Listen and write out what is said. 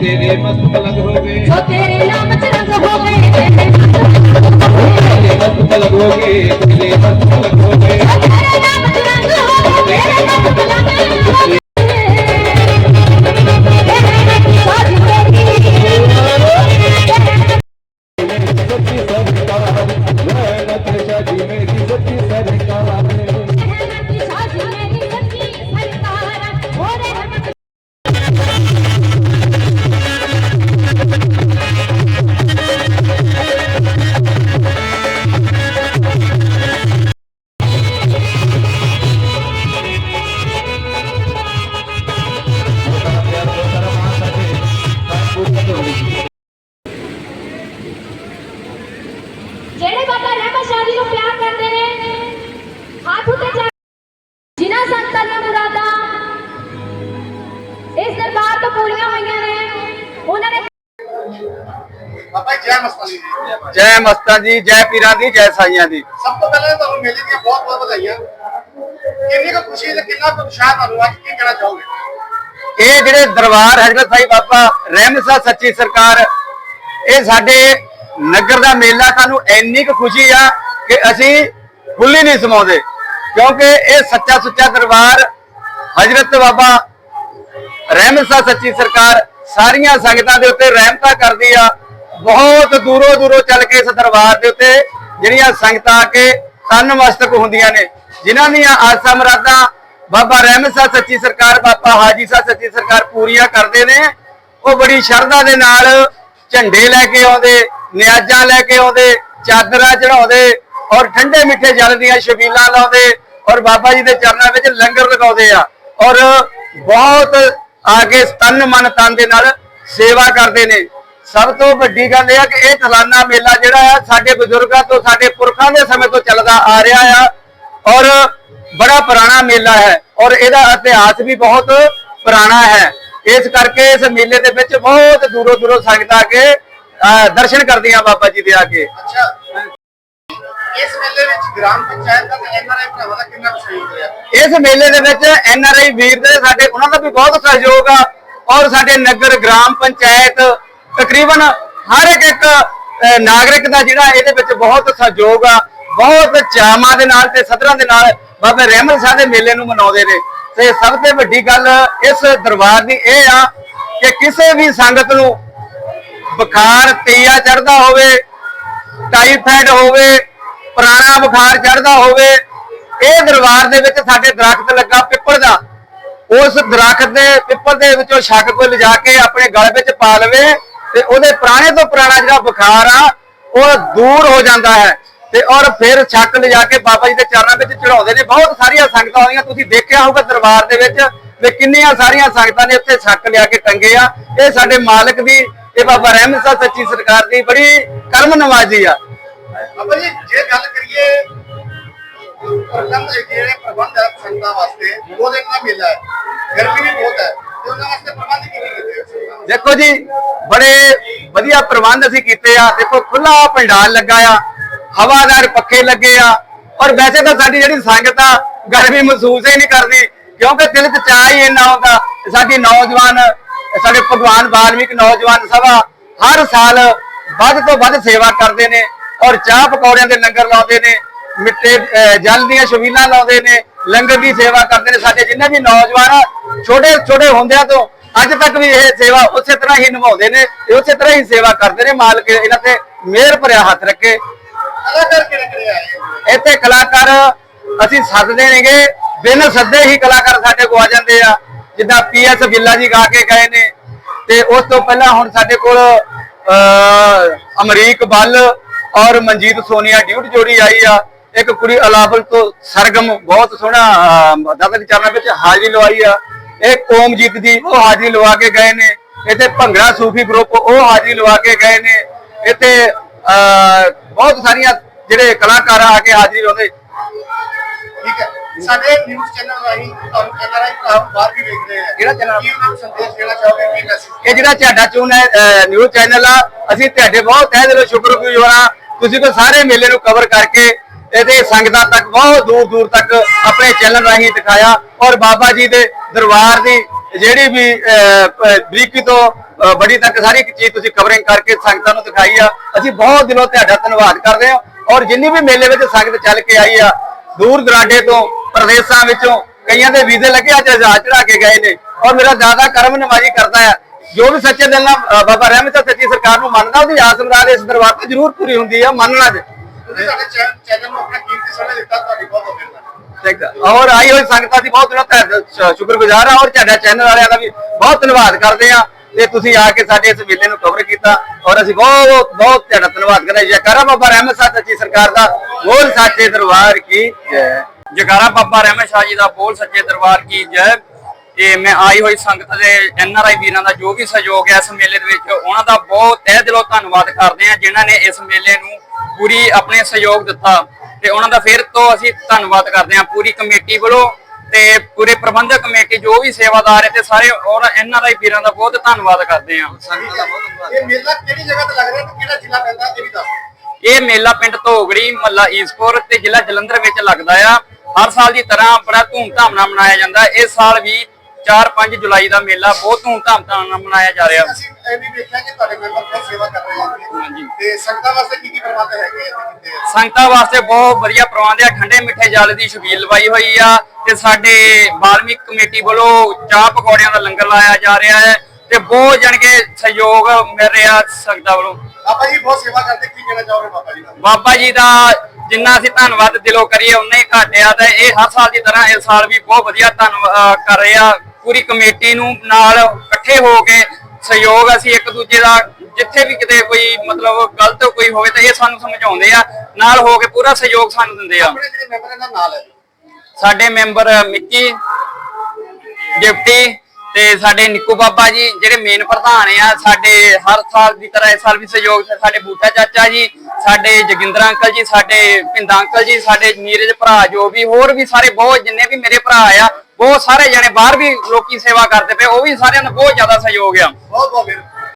ਤੇਰੇ ਮਸਤ ਮਲੰਗ ਹੋ ਗਏ ਤੇਰੇ ਨਾਮ ਚ ਰੰਗ ਹੋ ਗਏ ਤੇਰੇ ਮਸਤ ਮਲੰਗ ਹੋ ਗਏ ਤੇਰੇ ਮਸਤ ਮਲੰਗ ਹੋ ਗਏ ਬਾਬਾ ਰਹਿਮਤ ਸ਼ਾਹ ਜੀ ਨੂੰ ਪਿਆਰ ਕਰਦੇ ਨੇ। ਹੱਥ ਉੱਤੇ ਜਾ ਜਿਨ੍ਹਾਂ ਸੰਤਾਂ ਦੀਆਂ ਮੁਰਾਦਾਂ ਇਸ ਦਰਬਾਰ ਤੋਂ ਪੂਰੀਆਂ ਹੋਈਆਂ ਨੇ ਉਹਨਾਂ ਨੇ ਬਾਬਾ ਜੀ, ਮਸਤਾਂ ਜੀ। ਜੈ ਪੀਰਾਂ ਦੀ ਜੈ ਸਾਈਆਂ ਦੀ। ਸਭ ਤੋਂ ਪਹਿਲਾਂ ਤੁਹਾਨੂੰ ਮੇਲੇ ਦੀਆਂ ਬਹੁਤ ਬਹੁਤ ਵਧਾਈਆਂ। ਕਿੰਨੀ ਕੁ ਖੁਸ਼ੀ ਤੇ ਕਿੰਨਾ ਕੁ ਉਤਸ਼ਾਹ ਤੁਹਾਨੂੰ ਅੱਜ ਕੀ ਕਹਿਣਾ ਚਾਹੋਗੇ? ਇਹ ਜਿਹੜੇ ਦਰਬਾਰ ਹਜ਼ਰਤ ਸਾਈ ਬਾਬਾ ਰਹਿਮਤ ਸਾਹਿਬ ਸੱਚੀ ਸਰਕਾਰ ਇਹ ਸਾਡੇ ਨਗਰ ਦਾ ਮੇਲਾ ਸਾਨੂੰ ਇੰਨੀ ਕੁ ਖੁਸ਼ੀ ਆ ਕਿ ਅਸੀਂ ਖੁੱਲੀ ਨਹੀਂ ਸਮਾਉਂਦੇ। ਕਿਉਂਕਿ ਇਹ ਸੱਚਾ ਸੁੱਚਾ ਦਰਬਾਰ ਹਜ਼ਰਤ ਬਾਬਾ ਰਹਿਮਤ ਸਾਹਿਬ ਸੱਚੀ ਸਰਕਾਰ ਸਾਰੀਆਂ ਸੰਗਤਾਂ ਦੇ ਉੱਤੇ ਰਹਿਮਤਾਂ ਕਰਦੀ ਆ। ਬਹੁਤ ਦੂਰੋਂ ਦੂਰੋਂ ਚੱਲ ਕੇ ਇਸ ਦਰਬਾਰ ਦੇ ਉੱਤੇ ਜਿਹੜੀਆਂ ਸੰਗਤਾਂ ਆ ਕੇ ਤਨ ਹੁੰਦੀਆਂ ਨੇ। ਜਿਨ੍ਹਾਂ ਦੀਆਂ ਆਸਾਂ ਮਰਾਦਾਂ ਬਾਬਾ ਰਹਿਮਤ ਸਾਹਿਬ ਸੱਚੀ ਸਰਕਾਰ, ਬਾਬਾ ਹਾਜੀ ਸਾਹਿਬ ਸੱਚੀ ਸਰਕਾਰ ਪੂਰੀਆਂ ਕਰਦੇ ਨੇ। ਉਹ ਬੜੀ ਸ਼ਰਧਾ ਦੇ ਨਾਲ ਝੰਡੇ ਲੈ ਕੇ ਆਉਂਦੇ। ਨਿਆਜ਼ਾਂ ਲੈ ਕੇ ਆਉਂਦੇ, ਚਾਦਰਾਂ ਚੜਾਉਂਦੇ ਔਰ ਠੰਡੇ ਮਿੱਠੇ ਜਲ ਦੀਆਂ ਛਬੀਲਾਂ ਲਾਉਂਦੇ ਔਰ ਬਾਬਾ ਜੀ ਦੇ ਚਰਨਾਂ ਵਿੱਚ ਲੰਗਰ ਲਗਾਉਂਦੇ ਆ ਔਰ ਬਹੁਤ ਆਗੇ ਤਨ ਮਨ ਤਨ ਦੇ ਨਾਲ ਸੇਵਾ ਕਰਦੇ ਨੇ। ਸਭ ਤੋਂ ਵੱਡੀ ਗੱਲ ਇਹ ਆ ਕਿ ਇਹ ਸਾਲਾਨਾ ਮੇਲਾ ਜਿਹੜਾ ਆ ਸਾਡੇ ਬਜ਼ੁਰਗਾਂ ਤੋਂ, ਸਾਡੇ ਪੁਰਖਾਂ ਦੇ ਸਮੇਂ ਤੋਂ ਚੱਲਦਾ ਆ ਰਿਹਾ ਆ ਔਰ ਬੜਾ ਪੁਰਾਣਾ ਮੇਲਾ ਹੈ ਔਰ ਇਹਦਾ ਇਤਿਹਾਸ ਵੀ ਬਹੁਤ ਪੁਰਾਣਾ ਹੈ। ਇਸ ਕਰਕੇ ਇਸ ਮੇਲੇ ਦੇ ਵਿੱਚ ਬਹੁਤ ਦੂਰੋਂ ਦੂਰੋਂ ਸੰਗਤਾਂ ਆ ਕੇ ਦਰਸ਼ਨ ਕਰਦੀਆਂ ਬਾਬਾ ਜੀ ਦੇ ਆ ਕੇ। ਅੱਛਾ। ਇਸ ਮੇਲੇ ਵਿੱਚ ਗ੍ਰਾਮ ਪੰਚਾਇਤ ਦਾ ਤੇ ਐਨਆਰਆਈ ਭਰਾਵਾਂ ਦਾ ਕਿੰਨਾ ਸਹਿਯੋਗ ਰਿਹਾ? ਇਸ ਮੇਲੇ ਦੇ ਵਿੱਚ ਐਨ ਆਰ ਆਈ ਵੀਰ ਦੇ ਸਾਡੇ ਉਹਨਾਂ ਦਾ ਵੀ ਬਹੁਤ ਸਹਿਯੋਗ ਆ ਔਰ ਸਾਡੇ ਨਗਰ ਗ੍ਰਾਮ ਪੰਚਾਇਤ ਤਕਰੀਬਨ ਹਰ ਇੱਕ ਇੱਕ ਨਾਗਰਿਕ ਦਾ ਜਿਹੜਾ ਇਹਦੇ ਵਿੱਚ ਬਹੁਤ ਸਹਿਯੋਗ ਆ ਬਹੁਤ ਚਾਵਾਂ ਦੇ ਨਾਲ ਤੇ ਸਦਰਾਂ ਦੇ ਨਾਲ ਬਾਬਾ ਰਹਿਮਤ ਸਾਹਿਬ ਦੇ ਮੇਲੇ ਨੂੰ ਮਨਾਉਂਦੇ ਨੇ। ਤੇ ਸਭ ਤੋਂ ਵੱਡੀ ਗੱਲ ਇਸ ਦਰਬਾਰ ਦੀ ਇਹ ਆ ਕਿ ਕਿਸੇ ਵੀ ਸੰਗਤ ਨੂੰ ਬੁਖਾਰ ਤੇਇਆ ਚੜਦਾ ਹੋਵੇ, ਟਾਈਫਾਇਡ ਹੋਵੇ, ਪੁਰਾਣਾ ਬੁਖਾਰ ਚੜਦਾ ਹੋਵੇ, ਇਹ ਦਰਬਾਰ ਦੇ ਵਿੱਚ ਸਾਡੇ ਦਰਖਤ ਲੱਗਾ ਪਿੱਪਲ ਦਾ। ਉਸ ਦਰਖਤ ਦੇ ਪਿੱਪਲ ਦੇ ਵਿੱਚੋਂ ਛੱਕ ਕੋਈ ਲਿਜਾ ਕੇ ਆਪਣੇ ਗਲ ਵਿੱਚ ਪਾ ਲਵੇ ਤੇ ਉਹਦੇ ਪੁਰਾਣੇ ਤੋਂ ਪੁਰਾਣਾ ਜਿਹੜਾ ਬੁਖਾਰ ਆ, ਉਹ ਦੂਰ ਹੋ ਜਾਂਦਾ ਹੈ। ਤੇ ਔਰ ਫਿਰ ਛੱਕ ਲਿਜਾ ਕੇ ਬਾਬਾ ਜੀ ਦੇ ਚਰਨਾਂ ਵਿੱਚ ਚੜਾਉਂਦੇ ਨੇ। ਬਹੁਤ ਸਾਰੀਆਂ ਸੰਗਤਾਂ ਆਉਂਦੀਆਂ, ਤੁਸੀਂ ਦੇਖਿਆ ਹੋਊਗਾ ਦਰਬਾਰ ਦੇ ਵਿੱਚ ਵੀ ਕਿੰਨੀਆਂ ਸਾਰੀਆਂ ਸੰਗਤਾਂ ਨੇ ਉੱਥੇ ਛੱਕ ਲਿਆ ਕੇ ਟੰਗੇ ਆ। ਇਹ ਸਾਡੇ ਮਾਲਕ ਦੀ ਇਹ ਬਾਬਾ ਰਹਿਮਤ ਸਾਹਿਬ ਸੱਚੀ ਸਰਕਾਰ ਦੀ ਬੜੀ ਕਰਮ ਨਵਾਜ਼ੀ ਆ ਬਾਬਾ ਜੀ ਜੇ ਗੱਲ ਕਰੀਏ ਪ੍ਰਬੰਧ ਜਿਹੜੇ ਪ੍ਰਬੰਧ ਹੈ ਸੰਗਤਾਂ ਵਾਸਤੇ ਦੋ ਦਿਨ ਦਾ ਮੇਲਾ ਹੈ ਗਰਮੀ ਵੀ ਬਹੁਤ ਹੈ ਤੇ ਉਹਨਾਂ ਵਾਸਤੇ ਪ੍ਰਬੰਧ ਕਿਵੇਂ ਕੀਤੇ ਹੋਏ ਸੰਗਤਾਂ ਨੇ? ਦੇਖੋ ਜੀ ਬੜੇ ਵਧੀਆ ਪ੍ਰਬੰਧ ਅਸੀਂ ਕੀਤੇ ਆ ਦੇਖੋ ਖੁੱਲਾ ਪੰਡਾਲ ਲੱਗਾ ਆ ਹਵਾਦਾਰ ਪੱਖੇ ਲੱਗੇ ਆ ਔਰ ਵੈਸੇ ਤਾਂ ਸਾਡੀ ਜਿਹੜੀ ਸੰਗਤ ਆ ਗਰਮੀ ਮਹਿਸੂਸ ਹੀ ਨਹੀਂ ਕਰਦੀ ਕਿਉਂਕਿ ਦਿਲ 'ਚ ਚਾਹ ਹੀ ਇੰਨਾ ਹੁੰਦਾ ਤੇ ਸਾਡੀ ਨੌਜਵਾਨ ਸਾਡੇ ਭਗਵਾਨ ਵਾਲਮੀਕ ਨੌਜਵਾਨ ਸਭਾ ਹਰ ਸਾਲ ਵੱਧ ਤੋਂ ਵੱਧ ਸੇਵਾ ਕਰਦੇ ਨੇ ਔਰ ਚਾਹ ਪਕੌੜਿਆਂ ਦੇ ਲੰਗਰ ਲਾਉਂਦੇ ਨੇ ਅਹ, ਜਲ ਦੀਆਂ ਛਬੀਲਾਂ ਲਾਉਂਦੇ ਨੇ ਲੰਗਰ ਦੀ ਸੇਵਾ ਕਰਦੇ ਨੇ ਸਾਡੇ ਜਿੰਨੇ ਵੀ ਨੌਜਵਾਨ ਛੋਟੇ ਛੋਟੇ ਹੁੰਦਿਆਂ ਤੋਂ ਅੱਜ ਤੱਕ ਵੀ ਇਹ ਸੇਵਾ ਉਸੇ ਤਰ੍ਹਾਂ ਹੀ ਨਿਭਾਉਂਦੇ ਨੇ ਤੇ ਉਸੇ ਤਰ੍ਹਾਂ ਹੀ ਸੇਵਾ ਕਰਦੇ ਨੇ ਮਾਲਕ ਇਹਨਾਂ ਤੇ ਮਿਹਰ ਭਰਿਆ ਹੱਥ ਰੱਖੇ ਕਲਾਕਾਰ ਕਿਹੜੇ ਕਿਹੜੇ ਆਏ? ਇੱਥੇ ਕਲਾਕਾਰ ਅਸੀਂ ਸੱਦਦੇ ਨੇਗੇ ਬਿਨ ਸੱਦੇ ਹੀ ਕਲਾਕਾਰ ਸਾਡੇ ਕੋ ਆ ਜਾਂਦੇ ਆ ਜਿੱਦਾਂ ਪੀਐਸ ਬਿੱਲਾ ਜੀ ਗਾ ਕੇ ਗਏ ਨੇ ਤੇ ਉਸ ਤੋਂ ਪਹਿਲਾਂ ਹੁਣ ਸਾਡੇ ਕੋਲ ਅਮਰੀਕ ਬੱਲ ਔਰ ਮਨਜੀਤ ਸੋਨੀਆ ਡਿਊਟ ਜੋੜੀ ਆਈ ਆ। ਇੱਕ ਕੁੜੀ ਅਲਾਬਲ ਤੋਂ ਸਰਗਮ ਬਹੁਤ ਸੋਹਣਾ ਅਹ, ਚਰਨਾਂ ਵਿੱਚ ਹਾਜ਼ਰੀ ਲਵਾਈ ਆ। ਇਹ ਕੋਮਜੀਤ ਜੀ ਉਹ ਹਾਜ਼ਰੀ ਲਵਾ ਕੇ ਗਏ ਨੇ। ਇੱਥੇ ਭੰਗੜਾ ਸੂਫੀ ਗਰੁੱਪ ਉਹ ਹਾਜ਼ਰੀ ਲਵਾ ਕੇ ਗਏ ਨੇ। ਇੱਥੇ ਅਹ, ਬਹੁਤ ਸਾਰੀਆਂ ਜਿਹੜੇ ਕਲਾਕਾਰ ਆ ਕੇ ਹਾਜ਼ਰੀ ਲਾਉਂਦੇ। ਠੀਕ ਹੈ। ਸਾਡੇ ਨਿਊਜ਼ ਚੈਨਲ ਰਾਹੀਂ ਤੁਹਾਨੂੰ ਚੈਨਲ ਰਾਹੀਂ ਭਰਾ ਬਾਹਰ ਵੀ ਵੇਖ ਰਹੇ ਆ। ਕਿਹੜਾ channel? ਕੀ ਉਹਨਾਂ ਨੂੰ ਸੰਦੇਸ਼ ਦੇਣਾ ਚਾਹੋਗੇ ਕੀ ਮੈਸੇਜ ਇਹ ਜਿਹੜਾ ਤੁਹਾਡਾ ਚੂਨ ਹੈ ਨਿਊਜ਼ ਚੈਨਲ ਆ ਅਸੀਂ ਤੁਹਾਡੇ ਬਹੁਤ ਤਹਿ ਦਿਲੋਂ ਸ਼ੁਕਰਗੁਜ਼ਾਰ ਹਾਂ। ਤੁਸੀਂ ਕੋ ਸਾਰੇ ਮੇਲੇ ਨੂੰ ਕਵਰ ਕਰਕੇ ਇਹਦੇ ਸੰਗਤਾਂ ਤੱਕ ਬਹੁਤ ਦੂਰ ਦੂਰ ਤੱਕ ਆਪਣੇ ਚੈਨਲ ਰਾਹੀਂ ਦਿਖਾਇਆ। ਔਰ ਬਾਬਾ ਜੀ ਦੇ ਦਰਬਾਰ ਦੀ ਜਿਹੜੀ ਵੀ ਬਰੀਕੀ ਤੋਂ ਬੜੀ ਤੱਕ ਸਾਰੀ ਇੱਕ ਚੀਜ਼ ਤੁਸੀਂ ਕਵਰਿੰਗ ਕਰਕੇ ਸੰਗਤਾਂ ਨੂੰ ਦਿਖਾਈ ਆ। ਅਸੀਂ ਬਹੁਤ ਦਿਲੋਂ ਤੁਹਾਡਾ ਧੰਨਵਾਦ ਕਰਦੇ ਹਾਂ। ਔਰ ਜਿੰਨੀ ਵੀ ਮੇਲੇ ਵਿੱਚ ਸੰਗਤ ਚੱਲ ਕੇ ਆਈ ਆ ਦੂਰ ਦਰਾਡੇ ਤੋਂ ਪ੍ਰਦੇਸ਼ਾਂ ਵਿੱਚੋਂ ਕਈਆਂ ਦੇ ਵੀਜ਼ੇ ਲੱਗੇ ਅੱਜ ਜਹਾਜ਼ ਚੜਾ ਕੇ ਗਏ ਨੇ। ਔਰ ਮੇਰਾ ਜ਼ਿਆਦਾ ਕਰਮ ਨਵਾਜੀ ਕਰਦਾ ਆ ਜੋ ਵੀ ਸੱਚੇ ਦਿਲ ਨਾਲ ਬਾਬਾ ਰਹਿਮਤ ਸੱਚੀ ਸਰਕਾਰ ਨੂੰ ਮੰਨਦਾ ਉਹਦੀ ਆਸ ਮੁਰਾਦ ਇਸ ਦਰਬਾਰ ਤੇ ਜ਼ਰੂਰ ਪੂਰੀ ਹੁੰਦੀ ਆ ਮੰਨਣਾ ਜੇ। ਚੈਨਲ ਨੂੰ ਆਪਣਾ ਕੀਮਤੀ ਸਮਾਂ ਦਿੱਤਾ ਤੁਹਾਡੀ ਬਹੁਤ ਬਹੁਤ। ਔਰ ਆਈ ਹੋਈ ਸੰਗਤਾਂ ਦੀ ਬਹੁਤ ਸ਼ੁਕਰਗੁਜ਼ਾਰ ਆ ਔਰ ਤੁਹਾਡਾ ਚੈਨਲ ਵਾਲਿਆਂ ਦਾ ਵੀ ਬਹੁਤ ਧੰਨਵਾਦ ਕਰਦੇ ਆ ਤੇ ਤੁਸੀਂ ਆ ਕੇ ਸਾਡੇ ਇਸ ਮੇਲੇ ਨੂੰ ਕਵਰ ਕੀਤਾ। ਔਰ ਅਸੀਂ ਬਹੁਤ ਬਹੁਤ ਤੁਹਾਡਾ ਧੰਨਵਾਦ ਕਰਦੇ ਹਾਂ। ਜੈਕਾਰਾ ਬਾਬਾ ਰਹਿਮਤ ਸਾਹਿਬ ਸੱਚੀ ਸਰਕਾਰ ਦਾ ਬੋਲ ਸੱਚੇ ਦਰਬਾਰ ਕੀ ਜੈ। ਜਗਾਰਾ ਬਾਬਾ ਰਹਿਮਤ ਸ਼ਾਹ ਜੀ ਦਾ ਬੋਲ ਸੱਚੇ ਦਰਬਾਰ ਕੀ ਜੈ। ਇਹ ਮੈਂ ਆਈ ਹੋਈ ਸੰਗਤ ਦੇ ਐਨ ਆਰ ਆਈ ਵੀਰਾਂ ਦਾ ਜੋ ਵੀ ਸਹਿਯੋਗ ਹੈ ਇਸ ਮੇਲੇ ਦੇ ਵਿੱਚ, ਉਹਨਾਂ ਦਾ ਬਹੁਤ ਤਹਿ ਦਿਲੋਂ ਧੰਨਵਾਦ ਕਰਦੇ ਹਾਂ ਜਿਨ੍ਹਾਂ ਨੇ ਇਸ ਮੇਲੇ ਨੂੰ ਪੂਰੀ ਆਪਣੇ ਸਹਿਯੋਗ ਦਿੱਤਾ। ਤੇ ਉਹਨਾਂ ਦਾ ਫਿਰ ਤੋਂ ਅਸੀਂ ਧੰਨਵਾਦ ਕਰਦੇ ਹਾਂ ਪੂਰੀ ਕਮੇਟੀ ਵੱਲੋਂ ਤੇ ਪੂਰੇ ਪ੍ਰਬੰਧਕ ਕਮੇਟੀ ਜੋ ਵੀ ਸੇਵਾਦਾਰ ਹੈ ਤੇ ਸਾਰੇ ਔਰ ਐਨ ਆਰ ਆਈ ਵੀਰਾਂ ਦਾ ਬਹੁਤ ਧੰਨਵਾਦ ਕਰਦੇ ਹਾਂ। ਇਹ ਮੇਲਾ ਕਿਹੜੀ ਜਗ੍ਹਾ ਤੇ ਲੱਗ ਰਿਹਾ ਤੇ ਕਿਹੜਾ ਜ਼ਿਲ੍ਹਾ ਪੈਂਦਾ ਇਹ ਵੀ ਦੱਸੋ ਇਹ ਮੇਲਾ ਪਿੰਡ ਧੋਗੜੀ ਮੱਲਾ ਈਸਪੁਰ ਤੇ ਜ਼ਿਲ੍ਹਾ ਜਲੰਧਰ ਵਿੱਚ ਲੱਗਦਾ ਆ ਹਰ ਸਾਲ ਦੀ ਤਰ੍ਹਾਂ ਬੜਾ ਧੂਮਧਾਮ ਨਾਲ ਮਨਾਇਆ ਜਾਂਦਾ। ਇਸ ਸਾਲ ਵੀ 4-5 ਜੁਲਾਈ ਦਾ ਮੇਲਾ ਬਹੁਤ ਧੂਮਧਾਮ ਨਾਲ ਮਨਾਇਆ ਜਾ ਰਿਹਾ ਅਸੀਂ ਇਹ ਵੀ ਵੇਖਿਆ ਕਿ ਤੁਹਾਡੇ ਮੈਂਬਰ ਬਹੁਤ ਸੇਵਾ ਕਰ ਰਹੇ ਹਨ ਹਾਂਜੀ। ਤੇ ਸੰਗਤਾਂ ਵਾਸਤੇ ਕੀ ਕੀ ਪ੍ਰਬੰਧ ਹੈਗੇ ਇੱਥੇ ਕੀਤੇ ਆ? ਸੰਗਤਾਂ ਵਾਸਤੇ ਬਹੁਤ ਵਧੀਆ ਪ੍ਰਬੰਧ ਆ ਠੰਡੇ ਮਿੱਠੇ ਜਲ ਦੀ ਛਬੀਲ ਲਵਾਈ ਹੋਈ ਆ ਤੇ ਸਾਡੇ ਬਾਲਮਿਕ ਕਮੇਟੀ ਵੱਲੋਂ ਚਾਹ ਪਕੌੜਿਆਂ ਦਾ ਲੰਗਰ ਲਾਇਆ ਜਾ ਰਿਹਾ ਹੈ ਤੇ ਬਹੁਤ ਜਣ ਕੇ ਸਹਿਯੋਗ ਮਿਲ ਰਿਹਾ ਸੰਗਤਾਂ ਵੱਲੋਂ। ਬਾਬਾ ਜੀ ਬਹੁਤ ਸੇਵਾ ਕਰਦੇ ਕੀ ਕਹਿਣਾ ਚਾਹੋਗੇ ਬਾਬਾ ਜੀ ਦਾ? ਬਾਬਾ ਜੀ ਦਾ ਜਿੰਨਾ ਅਸੀਂ ਧੰਨਵਾਦ ਦਿਲੋਂ ਕਰੀਏ ਉਨਾ ਹੀ ਘੱਟ ਆ ਤੇ ਇਹ ਹਰ ਸਾਲ ਦੀ ਤਰ੍ਹਾਂ ਇਸ ਸਾਲ ਵੀ ਬਹੁਤ ਵਧੀਆ ਧੰਨਵਾਦ ਕਰ ਰਹੇ ਆ। ਪੂਰੀ ਕਮੇਟੀ ਨੂੰ ਨਾਲ ਇਕੱਠੇ ਹੋ ਕੇ ਸਹਿਯੋਗ ਅਸੀਂ ਇੱਕ ਦੂਜੇ ਦਾ ਜਿੱਥੇ ਵੀ ਕਿਤੇ ਕੋਈ ਮਤਲਬ ਗਲਤ ਕੋਈ ਹੋਵੇ ਤਾਂ ਇਹ ਸਾਨੂੰ ਸਮਝਾਉਂਦੇ ਆ। ਨਾਲ ਹੋ ਕੇ ਪੂਰਾ ਸਹਿਯੋਗ ਸਾਨੂੰ ਦਿੰਦੇ ਆ। ਆਪਣੇ ਜਿਹੜੇ ਮੈਂਬਰ ਇਹਨਾਂ ਨਾਲ ਹੈ। ਸਾਡੇ ਮੈਂਬਰ ਮਿੱਕੀ ਡਿਪਟੀ ਤੇ ਸਾਡੇ ਨਿੱਕੂ ਬਾਬਾ ਜੀ, ਜਿਹੜੇ ਮੇਨ ਪ੍ਰਧਾਨ ਆ, ਸਾਡੇ ਹਰ ਸਾਲ ਦੀ ਤਰ੍ਹਾਂ ਇਸ ਸਾਲ ਵੀ ਸਹਿਯੋਗ ਸਾਡੇ ਬੂਟਾ ਚਾਚਾ ਜੀ, ਸਾਡੇ ਜੋਗਿੰਦਰ ਅੰਕਲ ਜੀ, ਸਾਡੇ ਭਿੰਦਾ ਅੰਕਲ ਜੀ, ਸਾਡੇ ਨੀਰਜ ਭਰਾ ਜੋ ਵੀ, ਹੋਰ ਵੀ ਸਾਰੇ ਬਹੁਤ ਜਿੰਨੇ ਵੀ ਮੇਰੇ ਭਰਾ ਆ, ਬਹੁਤ ਸਾਰੇ ਜਣੇ ਬਾਹਰ ਵੀ ਲੋਕੀ ਸੇਵਾ ਕਰਦੇ ਪਏ, ਉਹ ਵੀ ਸਾਰਿਆਂ ਦਾ ਬਹੁਤ ਜ਼ਿਆਦਾ ਸਹਿਯੋਗ ਆ। ਬਹੁਤ ਬਹੁਤ